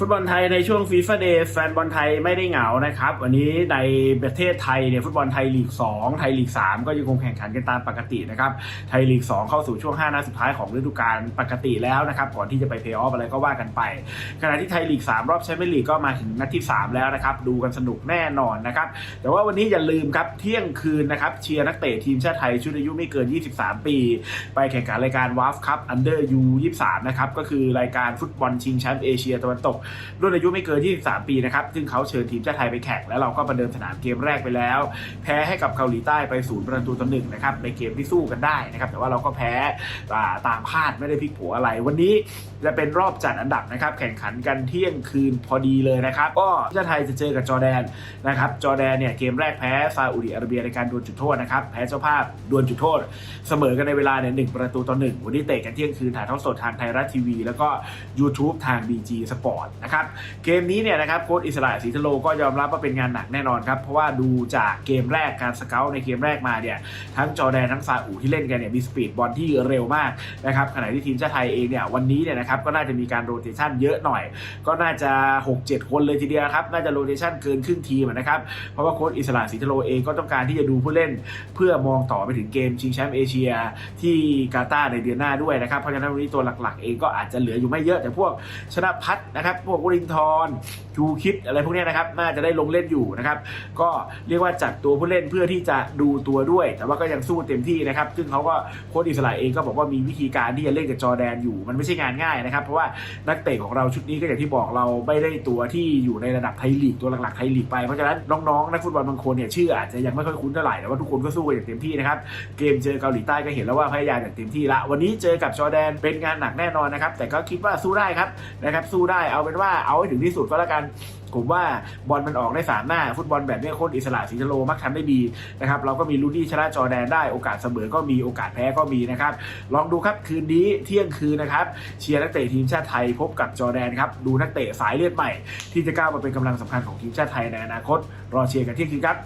ฟุตบอลไทยในช่วงฟีฟ่าเดย์แฟนบอลไทยไม่ได้เหงานะครับ วันนี้ในประเทศไทยเนี่ยฟุตบอลไทยลีก 2 ไทยลีก 3 ก็ยังคงแข่งขันกันตามปกตินะครับ ไทยลีก 2 เข้าสู่ช่วง 5 นัดสุดท้ายของฤดูกาลปกติแล้วนะครับ ก่อนที่จะไปเพย์ออฟอะไรก็ว่ากันไป ขณะที่ไทยลีก 3 รอบแชมเปี้ยนลีกก็มาถึงนัดที่ 3 แล้วนะครับ ดูกันสนุกแน่นอนนะครับ แต่ว่าวันนี้อย่าลืมครับเที่ยงคืนนะครับเชียร์นักเตะทีมชาติไทยชุดอายุไม่เกิน 23 ปี ไปแข่งขันรายการวาฟคัพอันเดอร์ยู23นะครับก็คือรายการฟุตบอลชิงแชมป์เอเชียตะวันตกรุ่นอายุไม่เกิน 23 ปีนะครับ ซึ่งเขาเชิญทีมชาติไทยไปแข่ง แล้วเราก็ประเดิมสนามเกมแรกไปแล้ว แพ้ให้กับเกาหลีใต้ไปศูนย์ประตูต่อหนึ่งนะครับ ในเกมที่สู้กันได้นะครับ แต่ว่าเราก็แพ้าตามคาดไม่ได้พลิกผัวอะไร วันนี้จะเป็นรอบจัดอันดับนะครับ แข่งขันกันเที่ยงคืนพอดีเลยนะครับ ก็ทีมชาติไทยจะเจอกับจอแดนนะครับ จอแดนเนี่ยเกมแรกแพ้ซาอุดิอาระเบียในการดวลจุดโทษนะครับ แพ้เจ้าภาพดวลจุดโทษ เสมอกันในเวลาเนี่ยหนึ่งประตูต่อหนึ่งวันนี้เตะกันเที่ยงคืนถ่ายทอดสดทางไทยรัฐทีวี แล้วก็ YouTube ทาง BG Sport นะครับเกมนี้เนี่ยนะครับโค้ชอิสระศรีทโลก็ยอมรับว่าเป็นงานหนักแน่นอนครับ เพราะว่าดูจากเกมแรกการสเกลในเกมแรกมาเนี่ยทั้งจอแดนทั้งซาอุที่เล่นกันเนี่ยมีสปีดบอลที่เร็วมากนะครับขณะที่ทีมชาติไทยเองเนี่ยวันนี้เนี่ยนะครับก็น่าจะมีการโรเตชันเยอะหน่อย ก็น่าจะ 6-7 คนเลยทีเดียวครับน่าจะโรเตชันเกินครึ่งทีมนะครับเพราะว่าโค้ชอิสระศรีทโลเองก็ต้องการที่จะดูผู้เล่น เพื่อมองต่อไปถึงเกมชิงแชมป์เอเชียที่กาตาร์ในเดือนหน้าด้วยนะครับเพราะฉะนั้นวันนี้ตัวหลักๆ เองก็อาจจะเหลืออยู่ไม่เยอะแต่พวกชนะพัฒนะครับพวกวรินทร์ชูคิดอะไรพวกนี้นะครับน่าจะได้ลงเล่นอยู่นะครับก็เรียกว่าจัดตัวผู้เล่นเพื่อที่จะดูตัวด้วย แต่ว่าก็ยังสู้เต็มที่นะครับซึ่งเขาก็โค้ชอิสระเองก็บอกว่ามีวิธีการที่จะเล่นกับจอร์แดนอยู่ มันไม่ใช่งานง่ายนะครับ เพราะว่านักเตะของเราชุดนี้ก็อย่างที่บอกเราไม่ได้ตัวที่อยู่ในระดับไทยลีกตัวหลักๆไทยลีกไปเพราะฉะนั้นน้องๆนักฟุตบอลบางคนเนี่ยชื่ออาจจะยังไม่ค่อยคุ้นเท่าไหร่แต่ว่าทุกคนก็สู้กันอย่างเต็มที่นะครับเกมเจอเกาหลีใต้ก็เห็นแล้วว่าพยายามอย่างเต็มที่ละวันนี้เจอกับจอแดนเป็นงานหนักแน่นอนนะครับแต่ก็คิดว่าสู้ได้ครับนะครับสู้ได้เอาเป็นว่าเอาให้ถึงที่สุดก็แล้วกันผมว่าบอลมันออกได้สามหน้า ฟุตบอลแบบนี้โคตรอิสระศรีทะโลมักทำได้ดีนะครับเราก็มีลูดี้ชนะจอร์แดนได้โอกาสเสมอก็มีโอกาสแพ้ก็มีนะครับ ลองดูครับคืนนี้เที่ยงคืนนะครับ เชียร์นักเตะทีมชาติไทยพบกับจอร์แดนครับ ดูนักเตะสายเลือดใหม่ ที่จะก้าวมาเป็นกำลังสำคัญของทีมชาติไทยในอนาคต รอเชียร์กันเที่ยงคืนครับ